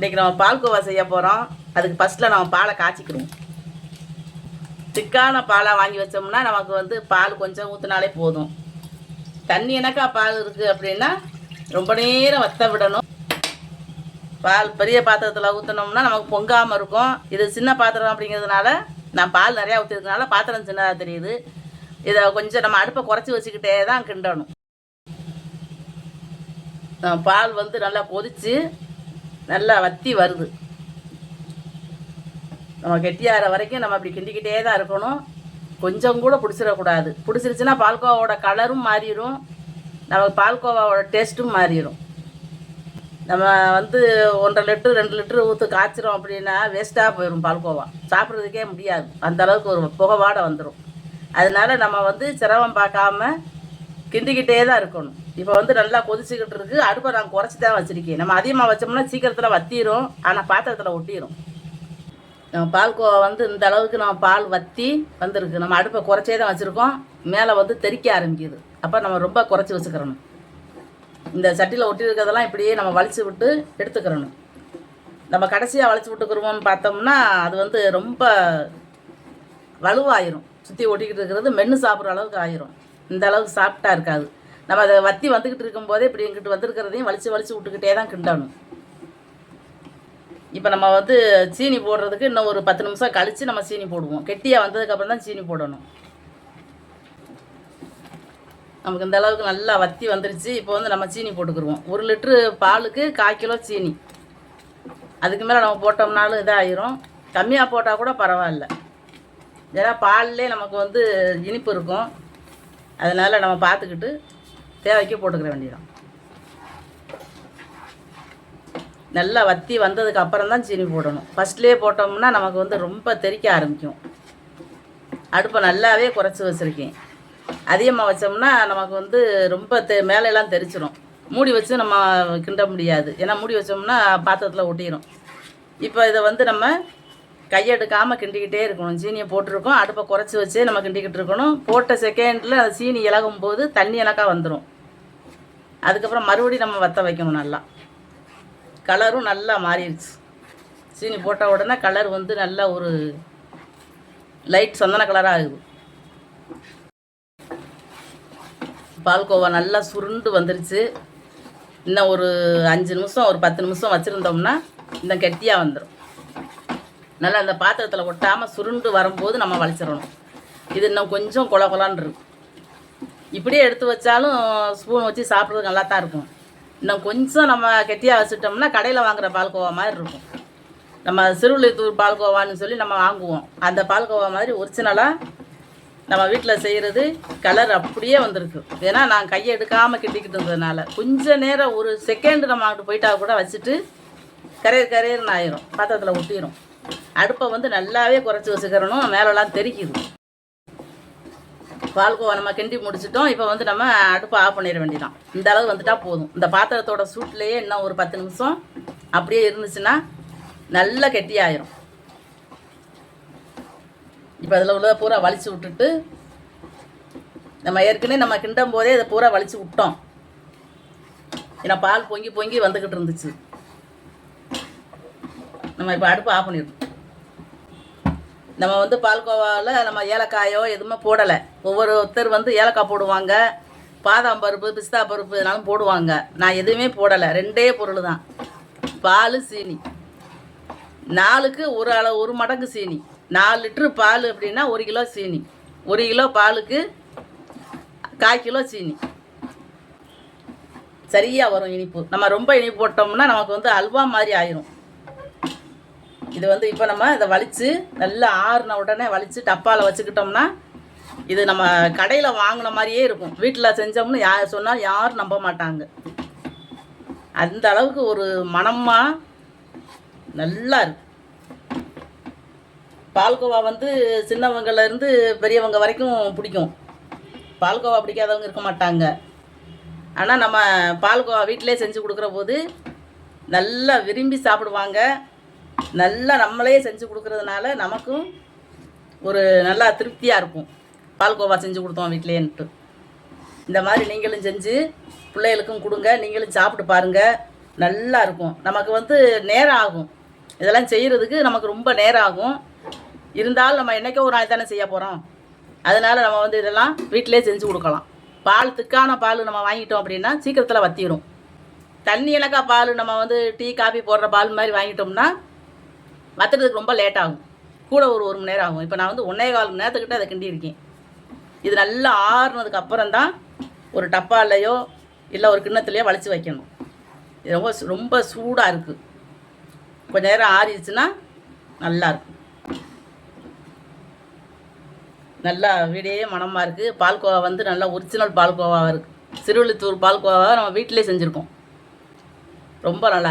இன்றைக்கி நம்ம பால்கோவா செய்ய போகிறோம் அதுக்கு ஃபஸ்ட்டில் நம்ம பாலை காய்ச்சிக்கிறோம் திக்கான பாலாக வாங்கி வச்சோம்னா நமக்கு வந்து பால் கொஞ்சம் ஊற்றினாலே போதும். தண்ணி எனக்கா பால் இருக்குது அப்படின்னா ரொம்ப நேரம் வத்த விடணும். பால் பெரிய பாத்திரத்தில் ஊற்றினோம்னா நமக்கு பொங்காமல் இருக்கும். இது சின்ன பாத்திரம் அப்படிங்கிறதுனால நான் பால் நிறையா ஊற்றிருக்கனால பாத்திரம் சின்னதாக தெரியுது. இதை கொஞ்சம் நம்ம அடுப்பை குறைச்சி வச்சுக்கிட்டே தான் கிண்டணும். பால் வந்து நல்லா கொதித்து நல்லா வத்தி வருது. நம்ம கெட்டியாகிற வரைக்கும் நம்ம அப்படி கிண்டிக்கிட்டே தான் இருக்கணும். கொஞ்சம் கூட பிடிச்சிடக்கூடாது. பிடிச்சிருச்சுன்னா பால்கோவாவோட கலரும் மாறிடும் நமக்கு பால்கோவாவோட டேஸ்ட்டும் மாறிடும் நம்ம வந்து ஒன்றரை லிட்டரு ரெண்டு லிட்டரு ஊற்று காய்ச்சிரும் அப்படின்னா வேஸ்ட்டாக போயிடும் பால்கோவா. சாப்பிட்றதுக்கே முடியாது. அந்த அளவுக்கு ஒரு புகவாடை வந்துடும் அதனால நம்ம வந்து சிரமம் பார்க்காம கிண்டிக்கிட்டே தான் இருக்கணும். இப்போ வந்து நல்லா கொதிச்சுக்கிட்டு இருக்கு. அடுப்பை நான் குறைச்சி தான் வச்சுருக்கேன். நம்ம அதிகமாக வச்சோம்னா சீக்கிரத்தில் வத்திரும். ஆனால் பாத்திரத்தில் ஒட்டிடும் நம்ம பால்கோவா வந்து இந்த அளவுக்கு நம்ம பால் வத்தி வந்திருக்கு. நம்ம அடுப்பை குறைச்சே தான் வச்சுருக்கோம். மேலே வந்து தெறிக்க ஆரம்பிக்குது. அப்போ நம்ம ரொம்ப குறைச்சி வச்சுக்கிறணும் இந்த சட்டியில் ஒட்டி இருக்கிறதெல்லாம் இப்படியே நம்ம வலிச்சு விட்டு எடுத்துக்கிறணும். நம்ம கடைசியாக வலிச்சு விட்டுக்கிறோம்னு பார்த்தோம்னா அது வந்து ரொம்ப வலுவாயிரும். சுற்றி ஒட்டிக்கிட்டு இருக்கிறது மென்று சாப்பிட்ற அளவுக்கு ஆயிரும். இந்த அளவுக்கு சாப்பிட்டா இருக்காது. நம்ம அதை வத்தி வந்துக்கிட்டு இருக்கும்போதே இப்படி எங்கிட்டு வந்திருக்கிறதையும் வலிச்சு வலிச்சு விட்டுக்கிட்டே தான் கிண்டணும். இப்போ நம்ம வந்து சீனி போடுறதுக்கு இன்னும் ஒரு பத்து நிமிஷம் கழித்து நம்ம சீனி போடுவோம். கெட்டியாக வந்ததுக்கப்புறம் தான் சீனி போடணும். நமக்கு இந்த அளவுக்கு நல்லா வத்தி வந்துருச்சு. இப்போ வந்து நம்ம சீனி போட்டுக்கிருவோம். ஒரு லிட்ரு பாலுக்கு கால் கிலோ சீனி. அதுக்கு மேலே நம்ம போட்டோம்னாலும் இதாகிரும் கம்மியாக போட்டால் கூட பரவாயில்ல. ஏன்னா பால்லே நமக்கு வந்து இனிப்பு இருக்கும். அதனால் நம்ம பார்த்துக்கிட்டு தேவைக்கு போட்டுக்கிற வேண்டியதான் நல்லா வத்தி வந்ததுக்கு அப்புறம் தான் சீனி போடணும். ஃபஸ்ட்லேயே போட்டோம்னா நமக்கு வந்து ரொம்ப தெறிக்க ஆரம்பிக்கும். அடுப்பை நல்லாவே குறைச்சி வச்சுருக்கேன். அதிகமாக வச்சோம்னா நமக்கு வந்து ரொம்ப தெ மேலெல்லாம் தெரிச்சிடும் மூடி வச்சு நம்ம கிண்ட முடியாது. ஏன்னா மூடி வச்சோம்னா பாத்திரத்தில் ஒட்டிடும் இப்போ இதை வந்து நம்ம கையெடுக்காமல் கிண்டிக்கிட்டே இருக்கணும். சீனியை போட்டிருக்கோம். அடுப்பை குறைச்சி வச்சே நம்ம கிண்டிக்கிட்டு இருக்கணும். போட்ட செகண்டில் அந்த சீனி இலகும் போது தண்ணி இலக்கா வந்துடும் அதுக்கப்புறம் மறுபடியும் நம்ம வத்த வைக்கணும் நல்லா. கலரும் நல்லா மாறிடுச்சு. சீனி போட்ட உடனே கலர் வந்து நல்லா ஒரு லைட் சந்தன கலராக ஆகுது. பால்கோவா நல்லா சுருண்டு வந்துருச்சு. இன்னும் ஒரு அஞ்சு நிமிஷம் ஒரு பத்து நிமிஷம் வச்சுருந்தோம்னா இந்த கெட்டியாக வந்துடும் நல்லா அந்த பாத்திரத்தில் ஒட்டாமல் சுருண்டு வரும்போது நம்ம வளைச்சிடணும் இது இன்னும் கொஞ்சம் கொல கொலான்னு இருக்கும் இப்படியே எடுத்து வச்சாலும் ஸ்பூன் வச்சு சாப்பிட்றதுக்கு நல்லா தான் இருக்கும். இன்னும் கொஞ்சம் நம்ம கெட்டியாக வச்சுட்டோம்னா கடையில் வாங்குற பால்கோவா மாதிரி இருக்கும். நம்ம சிறுவில்லித்தூர் பால்கோவான்னு சொல்லி நம்ம வாங்குவோம். அந்த பால்கோவா மாதிரி ஒரிஜினலாக நம்ம வீட்டில் செய்கிறது கலர் அப்படியே வந்திருக்கு. ஏன்னா நான் கையை எடுக்காமல் கிட்டிக்கிட்டு இருந்ததுனால. கொஞ்ச நேரம் ஒரு செகண்ட் நம்ம அங்கிட்டு போயிட்டா கூட வச்சுட்டு கரையர் கரையர்னு ஆயிரும். பாத்திரத்தில் ஒட்டிடும் அடுப்பை வந்து நல்லாவே குறைச்சி வச்சுக்கிறணும். மேலெல்லாம் தெரிக்குது. பால்கோவா நம்ம கிண்டி முடிச்சிட்டோம். இப்போ வந்து நம்ம அடுப்பை ஆஃப் பண்ணிட வேண்டியதான் இந்த அளவு வந்துட்டா போதும். இந்த பாத்திரத்தோட சூட்லேயே இன்னும் ஒரு பத்து நிமிஷம் அப்படியே இருந்துச்சுன்னா நல்லா கெட்டியாயிரும். இப்போ அதில் உள்ள பூரா வலிச்சு விட்டுட்டு நம்ம ஏற்கனவே நம்ம கிண்டும் போதே இதை பூரா வலிச்சு விட்டோம். ஏன்னா பால் பொங்கி பொங்கி வந்துக்கிட்டு இருந்துச்சு. நம்ம இப்போ அடுப்பு ஆஃப் பண்ணிடணும். நம்ம வந்து பால்கோவாவில் நம்ம ஏலக்காயோ எதுவுமே போடலை. ஒவ்வொருத்தர் வந்து ஏலக்காய் போடுவாங்க. பாதாம் பருப்பு பிஸ்தா பருப்பு இதனாலும் போடுவாங்க. நான் எதுவுமே போடலை. ரெண்டே பொருள் தான். பால் சீனி. நாலுக்கு ஒரு அளவு ஒரு மடங்கு சீனி. நாலு லிட்ரு பால் அப்படின்னா ஒரு கிலோ சீனி. ஒரு கிலோ பாலுக்கு கால் கிலோ சீனி. சரியாக வரும் இனிப்பு. நம்ம ரொம்ப இனிப்பு போட்டோம்னா நமக்கு வந்து அல்வா மாதிரி ஆயிரும். இது வந்து இப்போ நம்ம இதை வலித்து நல்லா ஆறுன உடனே வலித்து டப்பாவில் வச்சுக்கிட்டோம்னா இது நம்ம கடையில் வாங்கின மாதிரியே இருக்கும். வீட்டில் செஞ்சோம்னு யார் சொன்னால் யாரும் நம்ப மாட்டாங்க. அந்த அளவுக்கு ஒரு மனமாக நல்லா இருக்கு. பால்கோவா வந்து சின்னவங்கள்லேருந்து பெரியவங்க வரைக்கும் பிடிக்கும். பால்கோவா பிடிக்காதவங்க இருக்க மாட்டாங்க. ஆனால் நம்ம பால்கோவா வீட்டிலே செஞ்சு கொடுக்குற போது நல்லா விரும்பி சாப்பிடுவாங்க. நல்லா நம்மளே செஞ்சு கொடுக்கறதுனால நமக்கும் ஒரு நல்லா திருப்தியாக இருக்கும். பால்கோவா செஞ்சு கொடுத்தோம் வீட்டிலேன்ட்டு இந்த மாதிரி நீங்களும் செஞ்சு பிள்ளைகளுக்கும் கொடுங்க. நீங்களும் சாப்பிட்டு பாருங்கள் நல்லா இருக்கும். நமக்கு வந்து நேரம் ஆகும். இதெல்லாம் செய்கிறதுக்கு நமக்கு ரொம்ப நேரம் ஆகும். இருந்தாலும் நம்ம என்றைக்கோ ஒரு நாள் தானே செய்ய போகிறோம் அதனால் நம்ம வந்து இதெல்லாம் வீட்டிலே செஞ்சு கொடுக்கலாம். பால் திக்கான பால் நம்ம வாங்கிட்டோம் அப்படின்னா சீக்கிரத்தில் வத்திடும் தண்ணி இலக்கா பால் நம்ம வந்து டீ காஃபி போடுற பால் மாதிரி வாங்கிட்டோம்னா வத்துறதுக்கு ரொம்ப லேட் ஆகும். கூட ஒரு ஒரு மணி நேரம் ஆகும். இப்போ நான் வந்து ஒன்றே கால் மணி நேரத்துக்கிட்ட அதை கிண்டி இருக்கேன். இது நல்லா ஆறுனதுக்கு அப்புறம் தான் ஒரு டப்பாலையோ இல்லை ஒரு கிண்ணத்துலையோ வலிச்சு வைக்கணும். இது ரொம்ப ரொம்ப சூடாக இருக்குது கொஞ்ச நேரம் ஆறிடுச்சுன்னா நல்லாயிருக்கும் நல்லா வீடே மணமாக இருக்குது பால்கோவா வந்து நல்லா ஒரிஜினல் பால்கோவாவாக இருக்குது சிறுவள்ளித்தூர் பால்கோவாவை நம்ம வீட்டிலே செஞ்சுருக்கோம். ரொம்ப நல்லா